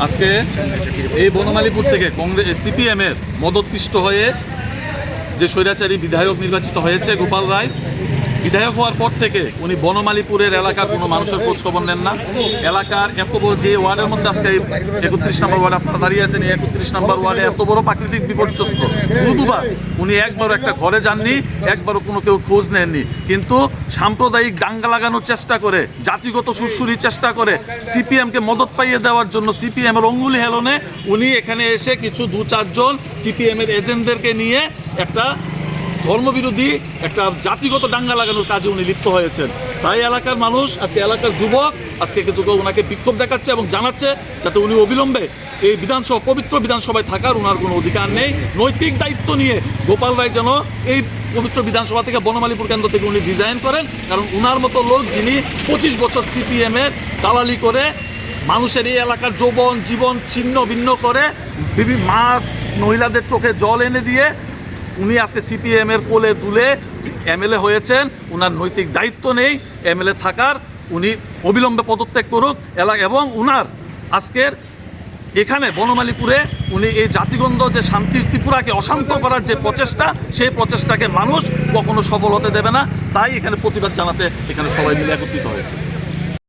আজকে এই বনমালীপুর থেকে কংগ্রেস সিপিএম এর মদতপিষ্ট হয়ে যে স্বৈরাচারী বিধায়ক নির্বাচিত হয়েছে গোপাল রায় বিধায়ক হওয়ার পর থেকে উনি বনমালীপুরের এলাকার কোনো মানুষের খোঁজ খবর নেন না। এলাকার এত বড় যে ওয়ার্ডের মধ্যে আজকে একত্রিশ নম্বর ওয়ার্ডে আপনারা দাঁড়িয়ে আছেন, এই একত্রিশ নম্বর ওয়ার্ডে এত বড় প্রাকৃতিক বিপর্যস্ত। মৃদুবার উনি একবারও একটা ঘরে যাননি, একবারও কোনো কেউ খোঁজ নেননি। কিন্তু সাম্প্রদায়িক দাঙ্গা লাগানোর চেষ্টা করে, জাতিগত সুরসুরির চেষ্টা করে সিপিএমকে মদত পাইয়ে দেওয়ার জন্য সিপিএম এর অঙ্গুলি হেলনে উনি এখানে এসে কিছু দু চারজন সিপিএমের এজেন্টদেরকে নিয়ে একটা ধর্মবিরোধী একটা জাতিগত দাঙ্গা লাগানোর কাজে উনি লিপ্ত হয়েছেন। তাই এলাকার মানুষ, আজকে এলাকার যুবক, আজকে কেউ ওনাকে বিক্ষোভ দেখাচ্ছে এবং জানাচ্ছে যাতে উনি অবিলম্বে এই বিধানসভা, পবিত্র বিধানসভায় থাকার ওনার কোনো অধিকার নেই। নৈতিক দায়িত্ব নিয়ে গোপাল রায় যেন এই পবিত্র বিধানসভা থেকে বনমালীপুর কেন্দ্র থেকে উনি রিজাইন করেন, কারণ উনার মতো লোক যিনি পঁচিশ বছর সিপিএমের দালালি করে মানুষের এই এলাকার যৌবন, জীবন ছিন্ন ভিন্ন করে বিভিন্ন মা মহিলাদের চোখে জল এনে দিয়ে উনি আজকে সিপিএম এর কোলে তুলে এমএলএ হয়েছেন, উনার নৈতিক দায়িত্ব নেই, এমএলএ থাকার, উনি অবিলম্বে পদত্যাগ করুক এলাকা এবং উনার আজকের এখানে বনমালীপুরে উনি এই জাতিগন্ধ যে শান্তির ত্রিপুরাকে অশান্ত করার যে প্রচেষ্টা, সেই প্রচেষ্টাকে মানুষ কখনো সফল হতে দেবে না। তাই এখানে প্রতিবাদ জানাতে এখানে সবাই মিলে একত্রিত হয়েছে।